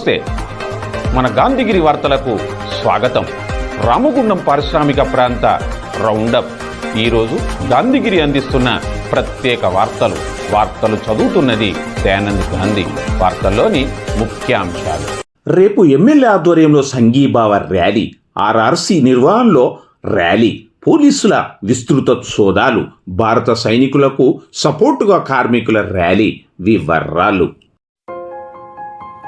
నమస్తే. మన గాంధీగిరి వార్తలకు స్వాగతం. రామగుండం పారిశ్రామిక ప్రాంత రౌండప్. ఈరోజు గాంధీగిరి అందిస్తున్న ప్రత్యేక వార్తలు. వార్తలు చదువుతున్నది దయానంద్ గాంధీ. వార్తల్లోని ముఖ్యాంశాలు. రేపు ఎమ్మెల్యే ఆధ్వర్యంలో సంఘీభావ ర్యాలీ. ఆర్ఆర్సి నిర్వహణలో ర్యాలీ. పోలీసుల విస్తృత సోదాలు. భారత సైనికులకు సపోర్టుగా కార్మికుల ర్యాలీ. వివరాలు.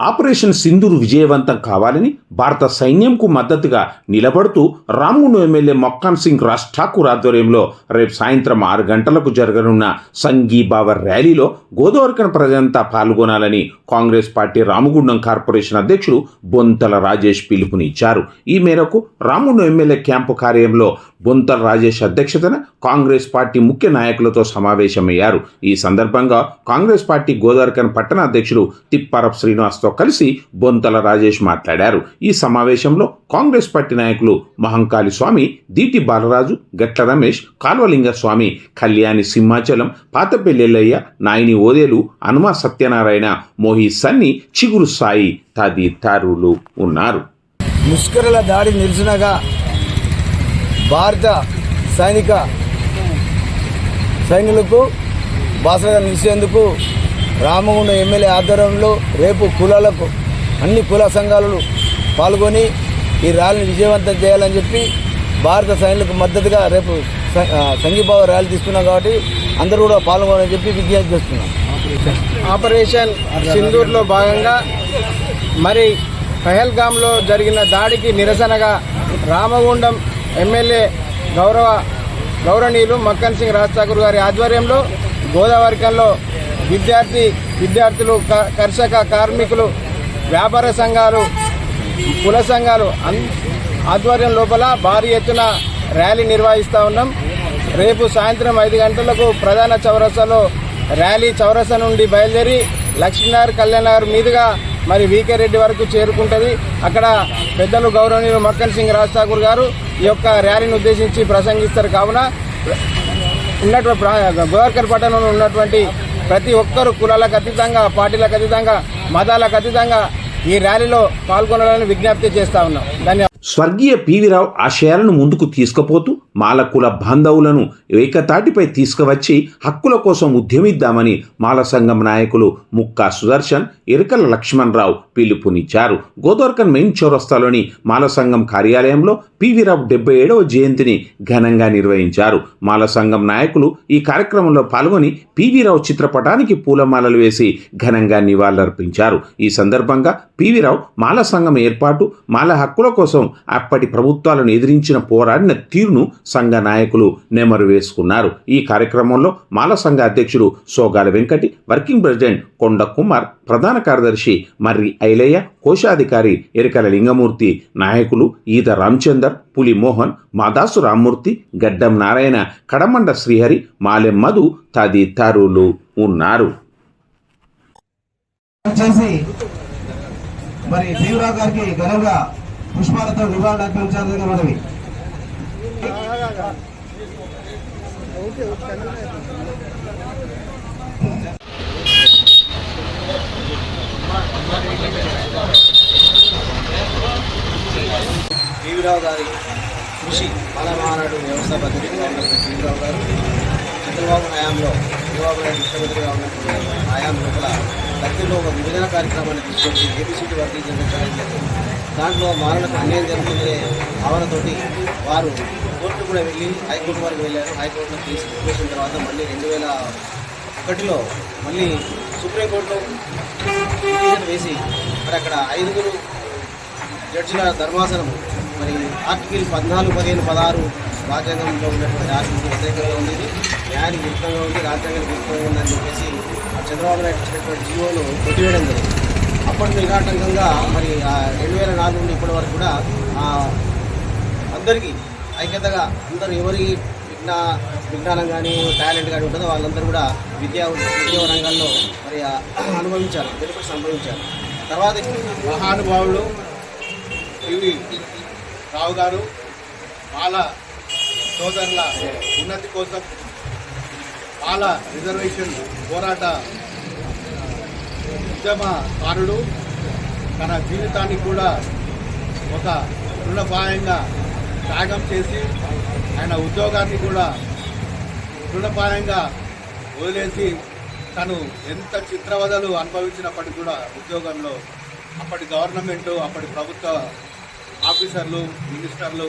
Operation Sindoor విజయవంతం కావాలని భారత సైన్యంకు మద్దతుగా నిలబడుతూ రామును ఎమ్మెల్యే మొక్కాన్ సింగ్ రాజ్ ఠాకూర్ ఆధ్వర్యంలో రేపు సాయంత్రం ఆరు గంటలకు జరగనున్న సంఘీభావ ర్యాలీలో గోదావరికన ప్రజలంతా పాల్గొనాలని కాంగ్రెస్ పార్టీ రామగుండం కార్పొరేషన్ అధ్యక్షుడు బొంతల రాజేష్ పిలుపునిచ్చారు. ఈ మేరకు రాముడు ఎమ్మెల్యే క్యాంపు కార్యంలో బొంతల రాజేష్ అధ్యక్షతన కాంగ్రెస్ పార్టీ ముఖ్య నాయకులతో సమావేశమయ్యారు. ఈ సందర్భంగా కాంగ్రెస్ పార్టీ గోదావరికన్ పట్టణ అధ్యక్షుడు తిప్పారప్ శ్రీనివాస్తో కలిసి బొంతల రాజేష్ మాట్లాడారు. ఈ సమావేశంలో కాంగ్రెస్ పార్టీ నాయకులు మహంకాళి స్వామి దీటి బాలరాజు గట్ల రమేష్ కాల్వలింగ స్వామి కళ్యాణి సింహాచలం పాతపెల్లెల్లయ్య నాయని ఓదేలు హనుమ సత్యనారాయణ మోహి సన్ని చిగురు సాయి తదితరులు ఉన్నారు. ముష్కరుల దాడి నిరసనగా భారత సైనిక సైనికులకు బాసగా నిలిచేందుకు రామగుండ ఎమ్మెల్యే ఆధ్వర్యంలో రేపు కులాలకు అన్ని కుల సంఘాలు పాల్గొని ఈ ర్యాలీని విజయవంతం చేయాలని చెప్పి భారత సైనికులకు మద్దతుగా రేపు సంఘీభావ ర్యాలీ తీసుకున్నాం కాబట్టి అందరూ కూడా పాల్గొనని చెప్పి విజ్ఞప్తి చేస్తున్నాం. ఆపరేషన్ సింధూర్లో భాగంగా మరి పహల్గామ్లో జరిగిన దాడికి నిరసనగా రామగుండం ఎమ్మెల్యే గౌరవ గౌరవనీయులు మక్కన్ సింగ్ రాజ్ఠాకూర్ గారి ఆధ్వర్యంలో గోదావరికంలో విద్యార్థి విద్యార్థులు క- కర్షక కార్మికులు వ్యాపార సంఘాలు కుల సంఘాలు అన్- ఆధ్వర్యం లోపల భారీ ఎత్తున ర్యాలీ నిర్వహిస్తూ ఉన్నాం. రేపు సాయంత్రం ఐదు గంటలకు ప్రధాన చౌరసలో ర్యాలీ చౌరస నుండి బయలుదేరి లక్ష్మీనగర్ కళ్యాణ్ మీదుగా మరి వికే రెడ్డి వరకు చేరుకుంటుంది. అక్కడ పెద్దలు గౌరవనీయులు మక్కన్ సింగ్ రాజ్ ఠాకూర్ గారు ఈ యొక్క ర్యాలీని ఉద్దేశించి ప్రసంగిస్తారు. కావున ఉన్నటువంటి గోవర్కర్ పట్టణంలో ఉన్నటువంటి ప్రతి ఒక్కరు కులాలకు అతీతంగా పార్టీలకు అతీతంగా మతాలకు అతీతంగా ఈ ర్యాలీలో పాల్గొనాలని విజ్ఞప్తి చేస్తా ఉన్నాం. ధన్యవాదాలు. స్వర్గీయ పివిరావు ఆశయాలను ముందుకు తీసుకుపోతూ మాలకుల బాంధవులను ఏకతాటిపై తీసుకువచ్చి హక్కుల కోసం ఉద్యమిద్దామని మాల సంఘం నాయకులు ముక్కా సుదర్శన్ ఎరుకల లక్ష్మణరావు పిలుపునిచ్చారు. గోదోర్కన్ మెయిన్ చౌరస్తాలోని మాల సంఘం కార్యాలయంలో పివిరావు డెబ్బై ఏడవ జయంతిని ఘనంగా నిర్వహించారు. మాల సంఘం నాయకులు ఈ కార్యక్రమంలో పాల్గొని పివిరావు చిత్రపటానికి పూలమాలలు వేసి ఘనంగా నివాళులర్పించారు. ఈ సందర్భంగా పివిరావు మాల సంఘం ఏర్పాటు మాల హక్కుల కోసం అప్పటి ప్రభుత్వాలను ఎదిరించిన పోరాడిన తీరును సంఘ నాయకులు నెమరు వేసుకున్నారు. ఈ కార్యక్రమంలో మాల సంఘ అధ్యక్షుడు సోగాల వెంకటి వర్కింగ్ ప్రెసిడెంట్ కొండ కుమార్ ప్రధాన కార్యదర్శి మర్రి ఐలయ్య కోశాధికారి ఎరికల లింగమూర్తి నాయకులు ఈత రామచందర్ పులి మోహన్ మాదాసు రామ్మూర్తి గడ్డం నారాయణ కడమండ శ్రీహరి మాలెం మధు తదితరులు ఉన్నారు. చేసి మరి గారికి ఘనంగా పుష్పాలతో నివాళులు అర్పించాలని మనవి. టీవీరావు గారి కృషి మహానాడు వ్యవస్థాపకులు కాంగ్రెస్ టీవీరావు గారు చంద్రబాబు హయాంలో చంద్రబాబు నాయుడు ముఖ్యమంత్రిగా ఉన్నప్పుడు హయాం లోపల దక్షిణలో ఒక విభజన కార్యక్రమాన్ని తీసుకొచ్చి ఏబీసీటీ వర్గీకరణ చేయాలి దాంట్లో మారణకు అన్యాయం జరుగుతుందనే భావనతోటి వారు కోర్టు కూడా వెళ్ళి హైకోర్టు వరకు వెళ్ళారు. హైకోర్టులో కేసు వేసిన తర్వాత మళ్ళీ రెండు వేల ఒకటిలో మళ్ళీ సుప్రీంకోర్టులో పిటిషన్ వేసి మరి అక్కడ ఐదుగురు జడ్జిల ధర్మాసనం మరి ఆర్టికల్ పద్నాలుగు పదిహేను పదహారు రాజ్యాంగంలో ఉన్నటువంటి ఆర్టికల్ వ్యతిరేకంగా ఉంది న్యాయానికి విరుద్ధంగా ఉంది రాజ్యాంగానికి విరుద్ధంగా ఉందని చెప్పేసి ఆ చంద్రబాబు నాయుడు ఇచ్చినటువంటి జీవోను కొట్టివేయడం జరిగింది. అప్పటి నిరాటంకంగా మరి రెండు వేల నాలుగు నుండి ఇప్పటి వరకు కూడా అందరికీ ఐక్యతగా అందరూ ఎవరి విజ్ఞా విజ్ఞానం కానీ టాలెంట్ కానీ ఉంటుందో వాళ్ళందరూ కూడా విద్యా ఉద్యోగ రంగాల్లో మరి అనుభవించారు బెనిఫిట్స్ అనుభవించారు తర్వాత మహానుభావులు పివి రావు గారు వాళ్ళ సోదరుల ఉన్నతి కోసం వాళ్ళ రిజర్వేషన్ పోరాట ఉద్యమకారుడు తన జీవితాన్ని కూడా ఒక రుణపాయంగా త్యాగం చేసి ఆయన ఉద్యోగాన్ని కూడా తృణపాయంగా వదిలేసి తను ఎంత చిత్రవదలు అనుభవించినప్పటికీ కూడా ఉద్యోగంలో అప్పటి గవర్నమెంట్ అప్పటి ప్రభుత్వ ఆఫీసర్లు మినిస్టర్లు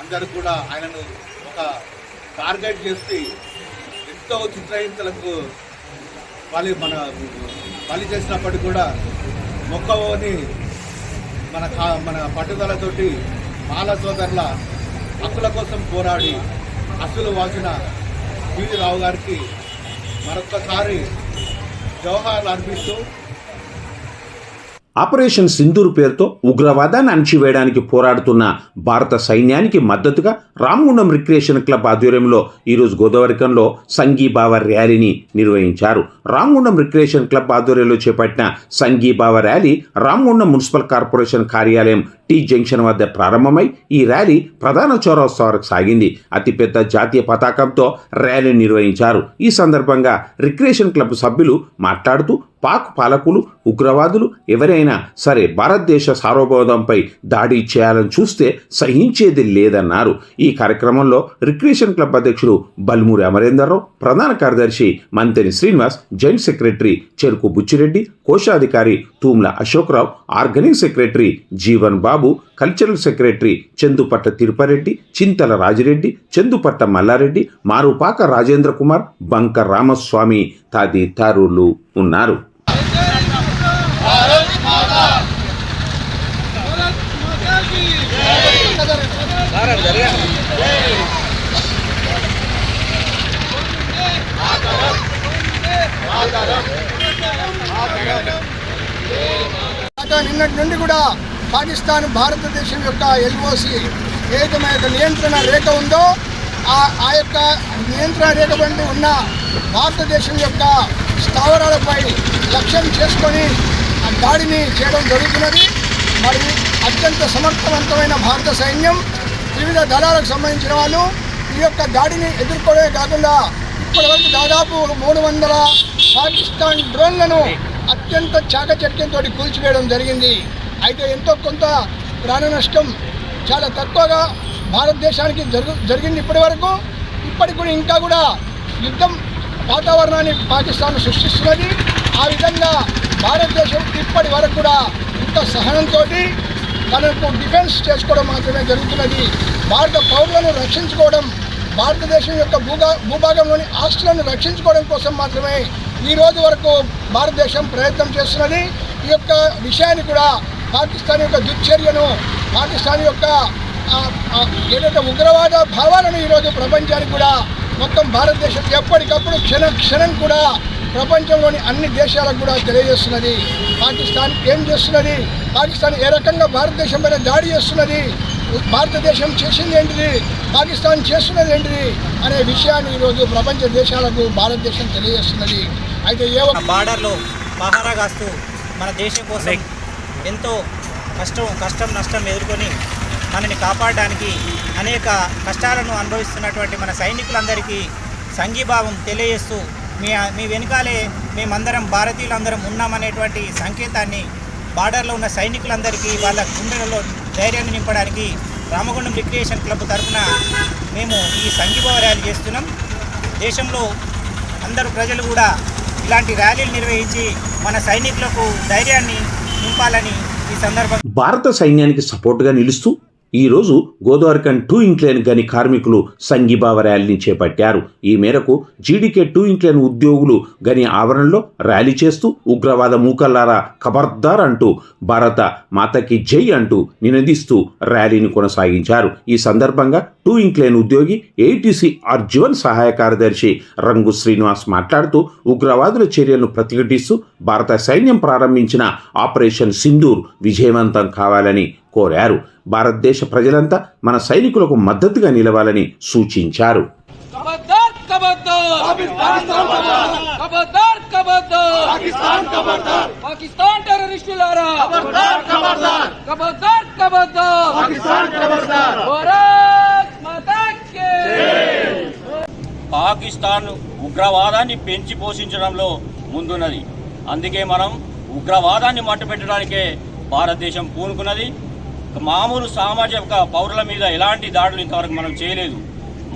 అందరూ కూడా ఆయనను ఒక టార్గెట్ చేసి ఎంతో చిత్రహింసలకు బలి మన బలి చేసినప్పటికీ కూడా మొక్కవోని మన కా- మన పట్టుదలతోటి బాల సోదరుల హక్కుల కోసం పోరాడి అసలు వాసిన పివి రావు గారికి మరొక్కసారి జవహర్లు అర్పిస్తూ ఆపరేషన్ సింధూర్ పేరుతో ఉగ్రవాదాన్ని అణచివేయడానికి పోరాడుతున్న భారత సైన్యానికి మద్దతుగా రామగుండం రిక్రియేషన్ క్లబ్ ఆధ్వర్యంలో ఈరోజు గోదావరికంలో సంఘీభావ ర్యాలీని నిర్వహించారు. రామగుండం రిక్రియేషన్ క్లబ్ ఆధ్వర్యంలో చేపట్టిన సంఘీభావ ర్యాలీ రామగుండం మున్సిపల్ కార్పొరేషన్ కార్యాలయం టీ జంక్షన్ వద్ద ప్రారంభమై ఈ ర్యాలీ ప్రధాన చౌరస్తా వరకు సాగింది. అతిపెద్ద జాతీయ పతాకంతో ర్యాలీ నిర్వహించారు. ఈ సందర్భంగా రిక్రియేషన్ క్లబ్ సభ్యులు మాట్లాడుతూ పాక్ పాలకులు ఉగ్రవాదులు ఎవరైనా సరే భారతదేశ సార్వభౌమంపై దాడి చేయాలని చూస్తే సహించేది లేదన్నారు. ఈ కార్యక్రమంలో రిక్రియేషన్ క్లబ్ అధ్యక్షుడు బల్మూరి అమరేందర్రావు ప్రధాన కార్యదర్శి మంత్రి శ్రీనివాస్ జాయింట్ సెక్రటరీ చెరుకు బుచ్చిరెడ్డి కోశాధికారి Thumla Ashokrao organise secretary Jeevan Babu Babu cultural secretary Chandupatta Tirupareddy Chintala Rajireddy Chandupatta Mallareddy Marupaka Rajendra Kumar Banka Ramaswamy తదితరులు ఉన్నారు. నిన్నటి నుండి కూడా పాకిస్తాన్ భారతదేశం యొక్క ఎల్ఓసి ఏదైతే యొక్క నియంత్రణ రేఖ ఉందో ఆ ఆ యొక్క నియంత్రణ రేఖ వంటి ఉన్న భారతదేశం యొక్క స్థావరాలపై లక్ష్యం చేసుకొని ఆ దాడిని చేయడం జరుగుతున్నది. మరి అత్యంత సమర్థవంతమైన భారత సైన్యం వివిధ దళాలకు సంబంధించిన వాళ్ళు ఈ యొక్క దాడిని ఎదుర్కోవడమే కాకుండా ఇప్పటివరకు దాదాపు మూడు వందల పాకిస్తాన్ డ్రోన్లను అత్యంత చాకచక్యంతో కూల్చివేయడం జరిగింది. అయితే ఎంతో కొంత ప్రాణ నష్టం చాలా తక్కువగా భారతదేశానికి జరుగు జరిగింది ఇప్పటి వరకు. ఇప్పటికి కూడా ఇంకా కూడా యుద్ధం వాతావరణాన్ని పాకిస్తాన్ సృష్టిస్తున్నది. ఆ విధంగా భారతదేశం ఇప్పటి వరకు కూడా ఇంత సహనంతో తనకు డిఫెన్స్ చేసుకోవడం మాత్రమే జరుగుతున్నది. భారత పౌరులను రక్షించుకోవడం భారతదేశం యొక్క భూగా భూభాగంలోని ఆస్తులను రక్షించుకోవడం కోసం మాత్రమే ఈ రోజు వరకు భారతదేశం ప్రయత్నం చేస్తున్నది. ఈ యొక్క విషయాన్ని కూడా పాకిస్తాన్ యొక్క దుశ్చర్యను పాకిస్తాన్ యొక్క ఏదైతే ఉగ్రవాద భావాలను ఈరోజు ప్రపంచానికి కూడా మొత్తం భారతదేశం ఎప్పటికప్పుడు క్షణ క్షణం కూడా ప్రపంచంలోని అన్ని దేశాలకు కూడా తెలియజేస్తున్నది. పాకిస్తాన్ ఏం చేస్తున్నది? పాకిస్తాన్ ఏ రకంగా భారతదేశం పైన దాడి చేస్తున్నది? భారతదేశం చేసింది ఏంటిది? పాకిస్తాన్ చేస్తున్నది ఏంటిది? అనే విషయాన్ని ఈరోజు ప్రపంచ దేశాలకు భారతదేశం తెలియజేస్తున్నది. అయితే ఏ బార్డర్లో పహారా కాస్తూ మన దేశం కోసం ఎంతో కష్టం కష్టం నష్టం ఎదుర్కొని మనని కాపాడడానికి అనేక కష్టాలను అనుభవిస్తున్నటువంటి మన సైనికులందరికీ సంఘీభావం తెలియజేస్తూ మీ మీ వెనుకాలే మేమందరం భారతీయులందరం ఉన్నామనేటువంటి సంకేతాన్ని బార్డర్లో ఉన్న సైనికులందరికీ వాళ్ళ గుండెలలో ధైర్యాన్ని నింపడానికి రామగుండం రిక్రియేషన్ క్లబ్ తరఫున మేము ఈ సంఘీభావ ర్యాలీ చేస్తున్నాం. దేశంలో అందరూ ప్రజలు కూడా ఇలాంటి ర్యాలీలు నిర్వహించి మన సైనికులకు ధైర్యాన్ని నింపాలని ఈ సందర్భంగా భారత సైన్యానికి సపోర్టుగా నిలుస్తూ ఈరోజు గోదావరికన్ టూ ఇంక్లైన్ గని కార్మికులు సంఘీభావ ర్యాలీని చేపట్టారు. ఈ మేరకు జీడీకే టూ ఇంక్లైన్ ఉద్యోగులు గని ఆవరణలో ర్యాలీ చేస్తూ ఉగ్రవాద మూకల్లారా ఖబర్దార్ అంటూ భారత మాతకి జై అంటూ నినదిస్తూ ర్యాలీని కొనసాగించారు. ఈ సందర్భంగా టూ ఇంక్లైన్ ఉద్యోగి ఏటీసీ అర్జున్ సహాయ కార్యదర్శి రంగు శ్రీనివాస్ మాట్లాడుతూ ఉగ్రవాదుల చర్యలను ప్రతిఘటిస్తూ భారత సైన్యం ప్రారంభించిన ఆపరేషన్ సింధూర్ విజయవంతం కావాలని కోరారు. భారతదేశ ప్రజలంతా మన సైనికులకు మద్దతుగా నిలవాలని సూచించారు. పాకిస్తాన్ ఉగ్రవాదాన్ని పెంచి పోషించడంలో ముందున్నది. అందుకే మనం ఉగ్రవాదాన్ని మట్టపెట్టడానికే భారతదేశం పూనుకున్నది. మామూలు సామాజిక పౌరుల మీద ఎలాంటి దాడులు ఇంతవరకు మనం చేయలేదు.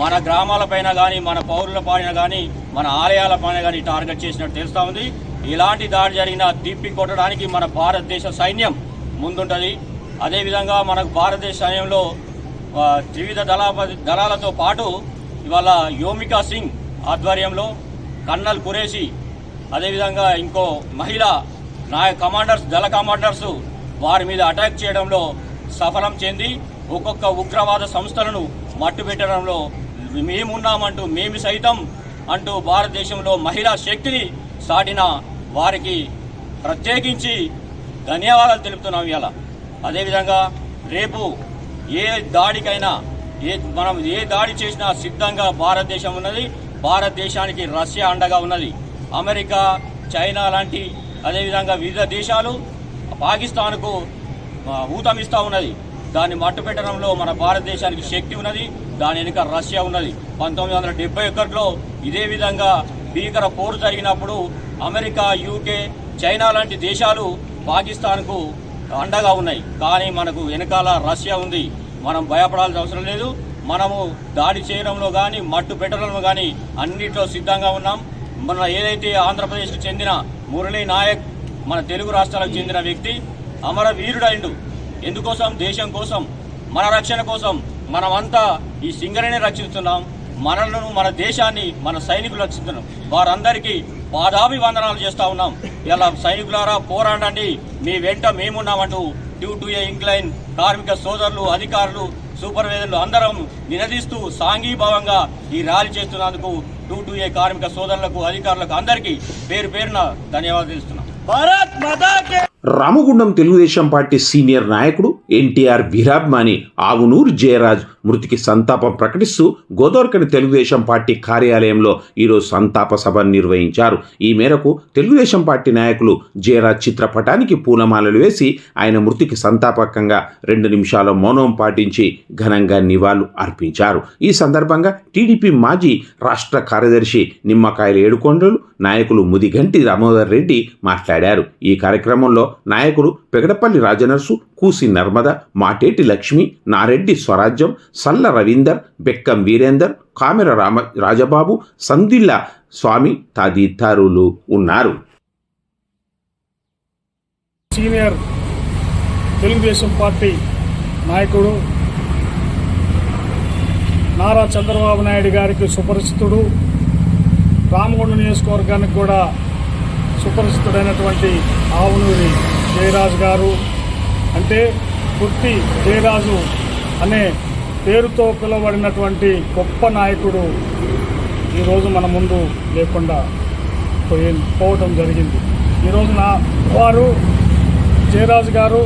మన గ్రామాలపైన కానీ మన పౌరుల పైన కానీ మన ఆలయాల పైన కానీ టార్గెట్ చేసినట్టు తెలుస్తూ ఉంది. ఇలాంటి దాడి జరిగినా దీప్పి కొట్టడానికి మన భారతదేశ సైన్యం ముందుంటుంది. అదేవిధంగా మనకు భారతదేశ సైన్యంలో త్రివిధ దళాపతి దళాలతో పాటు ఇవాళ యోమికా సింగ్ ఆధ్వర్యంలో కన్నల్ కురేషి అదేవిధంగా ఇంకో మహిళ నాయ కమాండర్స్ దళ కమాండర్స్ వారి మీద అటాక్ చేయడంలో సఫలం చెంది ఒక్కొక్క ఉగ్రవాద సంస్థలను మట్టుపెట్టడంలో మేమున్నామంటూ మేము సైతం అంటూ భారతదేశంలో మహిళా శక్తిని సాటిన వారికి ప్రత్యేకించి ధన్యవాదాలు తెలుపుతున్నాం ఇవాళ. అదేవిధంగా రేపు ఏ దాడికైనా ఏ మనం ఏ దాడి చేసినా సిద్ధంగా భారతదేశం ఉన్నది భారతదేశానికి రష్యా అండగా ఉన్నది. అమెరికా చైనా లాంటి అదేవిధంగా వివిధ దేశాలు పాకిస్తాన్కు ఊతమిస్తూ ఉన్నది. దాన్ని మట్టుపెట్టడంలో మన భారతదేశానికి శక్తి ఉన్నది దాని వెనుక రష్యా ఉన్నది. పంతొమ్మిది వందల డెబ్బై ఒకటిలో ఇదే విధంగా భీకర పోరు జరిగినప్పుడు అమెరికా యూకే చైనా లాంటి దేశాలు పాకిస్తాన్కు అండగా ఉన్నాయి. కానీ మనకు వెనకాల రష్యా ఉంది. మనం భయపడాల్సిన అవసరం లేదు. మనము దాడి చేయడంలో కానీ మట్టు పెట్టడంలో కానీ అన్నిట్లో సిద్ధంగా ఉన్నాం. మన ఏదైతే ఆంధ్రప్రదేశ్కు చెందిన మురళీ నాయక్ మన తెలుగు రాష్ట్రాలకు చెందిన వ్యక్తి అమరవీరుడైండు ఎందుకోసం? దేశం కోసం మన రక్షణ కోసం మనమంతా ఈ సింగరేణి రక్షిస్తున్నాం. మనలను మన దేశాన్ని మన సైనికులు రక్షిస్తున్నాం. వారందరికీ పాదాభి వందనాలు చేస్తూ ఉన్నాం. ఇలా సైనికులారా పోరాడండి. మీ వెంట మేమున్నామంటూ టూ టు ఏ ఇంక్లైన్ కార్మిక సోదరులు అధికారులు సూపర్వైజర్లు అందరం నినదిస్తూ సాంఘీభావంగా ఈ ర్యాలీ చేస్తున్నందుకు టూ టు ఏ కార్మిక సోదరులకు అధికారులకు అందరికీ పేరు పేరున ధన్యవాదాలు ఇస్తున్నాం భారత్ రామగుండం తెలుగుదేశం పార్టీ సీనియర్ నాయకుడు ఎన్టీఆర్ వీరాభిమాని ఆవునూరు జయరాజ్ మృతికి సంతాపం ప్రకటిస్తూ గోదావరికని తెలుగుదేశం పార్టీ కార్యాలయంలో ఈరోజు సంతాప సభ నిర్వహించారు. ఈ మేరకు తెలుగుదేశం పార్టీ నాయకులు జయరాజ్ చిత్రపటానికి పూలమాలలు వేసి ఆయన మృతికి సంతాపకంగా రెండు నిమిషాల మౌనం పాటించి ఘనంగా నివాళులు అర్పించారు. ఈ సందర్భంగా టీడీపీ మాజీ రాష్ట్ర కార్యదర్శి నిమ్మకాయల ఏడుకొండలు నాయకులు ముదిగంటి దామోదర్ రెడ్డి మాట్లాడారు. ఈ కార్యక్రమంలో నాయకులు పెగడపల్లి రాజనర్సు కూసి నర్మద మాటేటి లక్ష్మి నారెడ్డి స్వరాజ్యం సల్ల రవీందర్ బెక్కం వీరేందర్ కామెర రామ రాజబాబు సందిల్ల స్వామి తదితరులు ఉన్నారు. సీనియర్ తెలుగుదేశం పార్టీ నాయకుడు నారా చంద్రబాబు నాయుడు గారికి సుపరిచితుడు. రామగుండ నియోజకవర్గానికి కూడా సుపరిచితుడైనటువంటి ఆవునూరి జయరాజు గారు. అంటే పుట్టి జయరాజు అనే పేరుతో పిలువబడినటువంటి గొప్ప నాయకుడు ఈరోజు మన ముందు లేకుండా పోయి పోవటం జరిగింది. ఈరోజు నా వారు జయరాజు గారు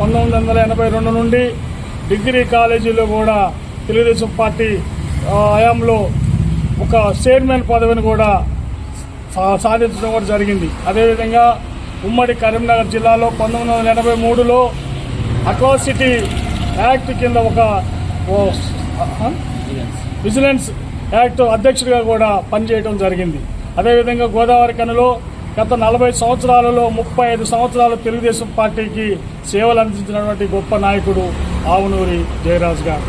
పంతొమ్మిది వందల ఎనభై రెండు నుండి డిగ్రీ కాలేజీలో కూడా తెలుగుదేశం పార్టీ హయాంలో ఒక చైర్మన్ పదవిని కూడా సా- సాధించడం కూడా జరిగింది. అదేవిధంగా ఉమ్మడి కరీంనగర్ జిల్లాలో పంతొమ్మిది వందల ఎనభై మూడులో అట్రాసిటీ యాక్ట్ కింద ఒక విజిలెన్స్ యాక్ట్ అధ్యక్షుడిగా కూడా పనిచేయడం జరిగింది. అదేవిధంగా గోదావరి కనులో గత నలభై సంవత్సరాలలో ముప్పై ఐదు సంవత్సరాలు తెలుగుదేశం పార్టీకి సేవలు అందించినటువంటి గొప్ప నాయకుడు ఆవునూరి జయరాజ్ గారు.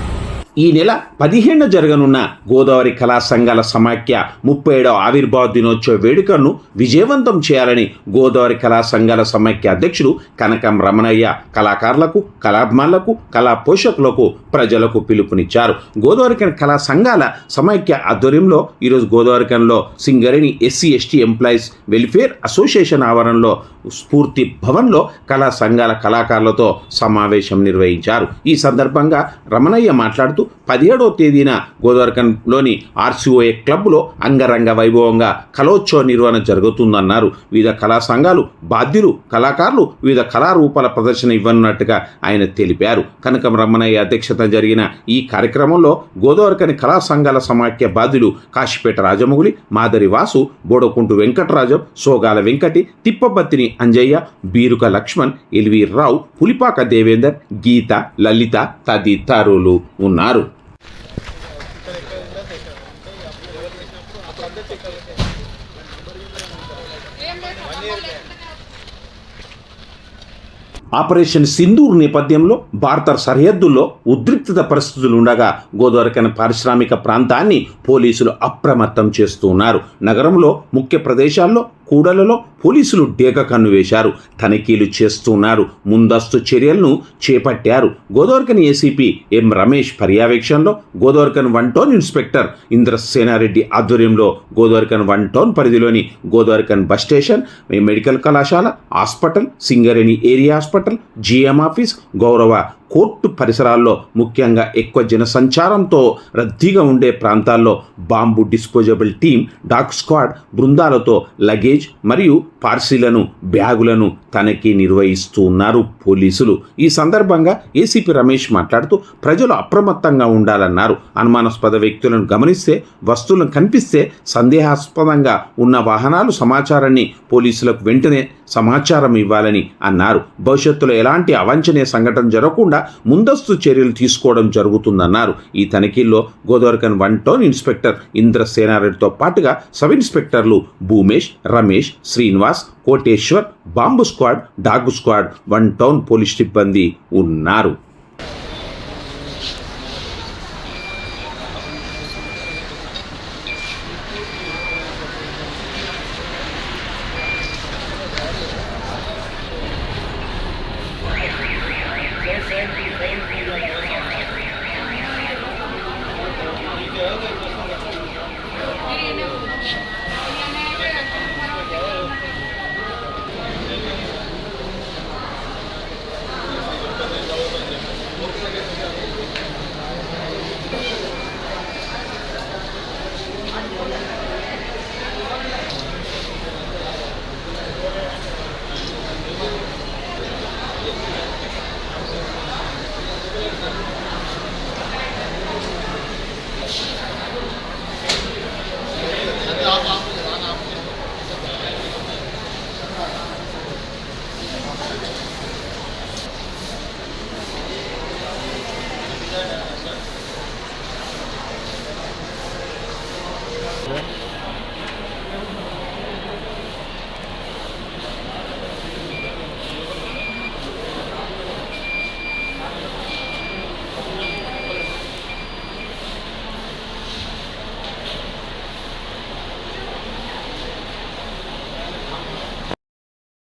ఈ నెల పదిహేను జరగనున్న గోదావరి కళా సంఘాల సమాఖ్య ముప్పై ఏడవ ఆవిర్భావ దినోత్సవ వేడుకను విజయవంతం చేయాలని గోదావరి కళా సంఘాల సమాఖ్య అధ్యక్షుడు కనకం రమణయ్య కళాకారులకు కళాభిమానులకు కళా పోషకులకు ప్రజలకు పిలుపునిచ్చారు. గోదావరికన్ కళా సంఘాల సమాఖ్య ఆధ్వర్యంలో ఈరోజు గోదావరికంలో Singareni SC ST employees welfare association ఆవరణలో స్ఫూర్తి భవన్లో కళా సంఘాల కళాకారులతో సమావేశం నిర్వహించారు. ఈ సందర్భంగా రమణయ్య మాట్లాడుతూ పదిహేడవ తేదీన గోదావరికంలోని ఆర్సీఓఏ క్లబ్లో అంగరంగ వైభవంగా కళోత్సవ నిర్వహణ జరుగుతుందన్నారు. వివిధ కళా సంఘాలు బాధ్యులు కళాకారులు వివిధ కళారూపాల ప్రదర్శన ఇవ్వనున్నట్టుగా ఆయన తెలిపారు. కనకం రమణయ్య అధ్యక్షత జరిగిన ఈ కార్యక్రమంలో గోదావరికని కళా సంఘాల సమాఖ్య బాధ్యులు కాశీపేట రాజమౌళి మాదరి వాసు బోడకుంటు వెంకటరాజం సోగాల వెంకటి తిప్పబత్తిని అంజయ్య బీరుక లక్ష్మణ్ ఎల్వి రావు పులిపాక దేవేందర్ గీత లలిత తదితరులు ఉన్నారు. ఆపరేషన్ సింధూర్ నేపథ్యంలో భారత సరిహద్దుల్లో ఉద్రిక్తత పరిస్థితులు ఉండగా గోదావరికన పారిశ్రామిక ప్రాంతాన్ని పోలీసులు అప్రమత్తం చేస్తూ ఉన్నారు. నగరంలో ముఖ్య ప్రదేశాల్లో కూడలలో పోలీసులు డేక కన్ను వేశారు. తనిఖీలు చేస్తున్నారు. ముందస్తు చర్యలను చేపట్టారు. గోదావరికన్ ఏసీపీ ఎం రమేష్ పర్యవేక్షణలో Godavarikhani one town inspector Indrasenareddy ఆధ్వర్యంలో గోదావరికన్ వన్ టౌన్ పరిధిలోని గోదావరికన్ బస్ స్టేషన్ మెడికల్ కళాశాల hospital Singareni area hospital GM office గౌరవ కోర్టు పరిసరాల్లో ముఖ్యంగా ఎక్కువ జనసంచారంతో రద్దీగా ఉండే ప్రాంతాల్లో bomb disposable team dog squad బృందాలతో luggage మరియు పార్సీలను బ్యాగులను తనిఖీ నిర్వహిస్తూ ఉన్నారు పోలీసులు. ఈ సందర్భంగా ఏసీపీ రమేష్ మాట్లాడుతూ ప్రజలు అప్రమత్తంగా ఉండాలన్నారు. అనుమానాస్పద వ్యక్తులను గమనిస్తే వస్తువులను కనిపిస్తే సందేహాస్పదంగా ఉన్న వాహనాలు సమాచారాన్ని పోలీసులకు వెంటనే సమాచారం ఇవ్వాలని అన్నారు. భవిష్యత్తులో ఎలాంటి అవాంఛనీయ సంఘటన జరగకుండా ముందస్తు చర్యలు తీసుకోవడం జరుగుతుందన్నారు. ఈ తనిఖీల్లో గోదావరికన్ వన్ టౌన్ ఇన్స్పెక్టర్ ఇంద్రసేనారెడ్డితో పాటుగా sub ఇన్స్పెక్టర్లు Bhoomesh Ramesh Srinivas Koteshwar bomb squad dog squad one town police సిబ్బంది ఉన్నారు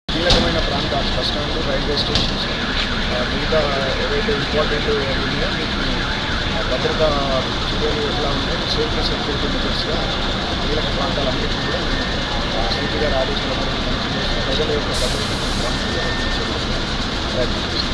కీలకమైన ప్రాంతాలు బస్ స్టాండ్ రైల్వే స్టేషన్స్ ఆ, మిగతా ఏవైతే ఇంపార్టెంట్ ఉన్నాయో వీటిని ఆ, భద్రతా చర్యలు ఎట్లా ఉన్నాయి సేఫ్టీ సెక్యూరిటీ మెజర్స్గా కీలక ప్రాంతాలన్నింటినీ కూడా మేము ఆ, సిపి గారి ఆదేశాల మేరకు తనిఖీ చేసి ప్రజల యొక్క భద్రతను ప్రయత్నం చేస్తాం